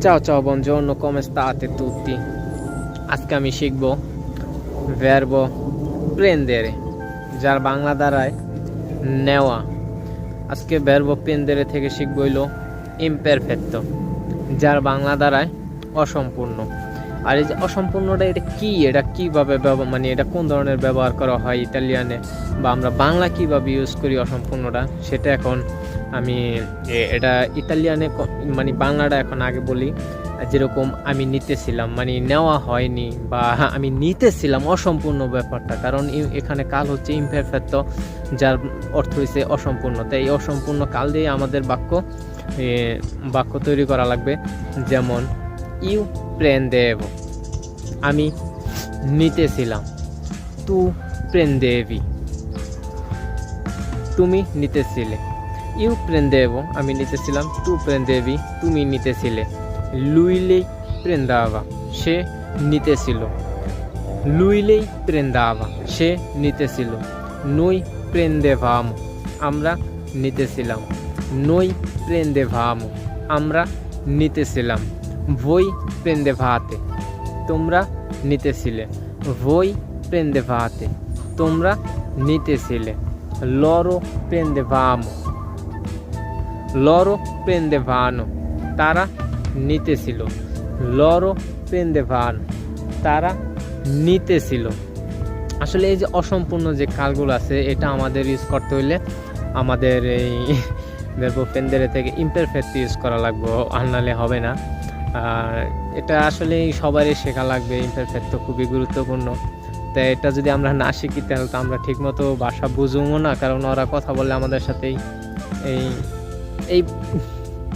Ciao ciao, buongiorno, come state tutti? আজকে আমি শিখব verbo prendere. যার বাংলা দ্বারায় নেওয়া আজকে verbo prendere থেকে শিখব হইল imperfecto. যার বাংলা দ্বারায় অসম্পূর্ণ আর এই যে অসম্পূর্ণটা এটা কি এটা কীভাবে মানে এটা কোন ধরনের ব্যবহার করা হয় ইতালিয়ানে বা আমরা বাংলা কীভাবে ইউজ করি অসম্পূর্ণটা সেটা এখন আমি এটা ইতালিয়ানে মানে বাংলাটা এখন আগে বলি, যেরকম আমি নিতেছিলাম মানে নেওয়া হয়নি বা আমি নিতেছিলাম অসম্পূর্ণ ব্যাপারটা। কারণ এখানে কাল হচ্ছে ইমপারফেক্ট যার অর্থ হয়েছে অসম্পূর্ণ। তাই এই অসম্পূর্ণ কাল দিয়ে আমাদের বাক্য বাক্য তৈরি করা লাগবে, যেমন, ইউ প্রেন্দেভ আমি নিতেছিলাম, তু প্রেন্দেভি তুমি নিতেছিলে। ইউ প্রেন্দেভ আমি নিতেছিলাম তু প্রেন্দেভি তুমি নিতেছিলে লুইলেই প্রেন্দাবা সে নিতেছিল লুইলেই প্রেন্দাবা সে নিতেছিল নই প্রেন্দেভাম আমরা নিতেছিলাম নই প্রেন্দেভাম আমরা নিতেছিলাম ভই প্রেন্দেভাতে তোমরা নিতেছিলে ভই প্রেন্দেভাতে তোমরা নিতেছিলে লরো প্রেন্দেভামো লরো প্রেন্দেভানো তারা নিতেছিল লরো প্রেন্দেভানো তারা নিতেছিল আসলে এই যে অসম্পূর্ণ যে কালগুলো আছে, এটা আমাদের ইউজ করতে হইলে আমাদের এই ভেরবো পেন্দেরে থেকে ইমপারফেক্ট ইউজ করা লাগবে, আর হবে না। আর এটা আসলে সবারই শেখা লাগবে ইমপারফেক্ট তো খুবই গুরুত্বপূর্ণ। তাই এটা যদি আমরা না শিখি, তাহলে তো আমরা ঠিকমতো ভাষা বুঝব না, কারণ ওরা কথা বলে আমাদের সাথেই এই এই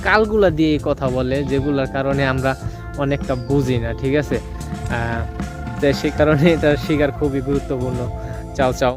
কালগুলা দিয়ে কথা বলে, যেগুলোর কারণে আমরা অনেকটা বুঝি না, ঠিক আছে? তাই সেই কারণে এটা শিকার খুবই গুরুত্বপূর্ণ। চাও চাও।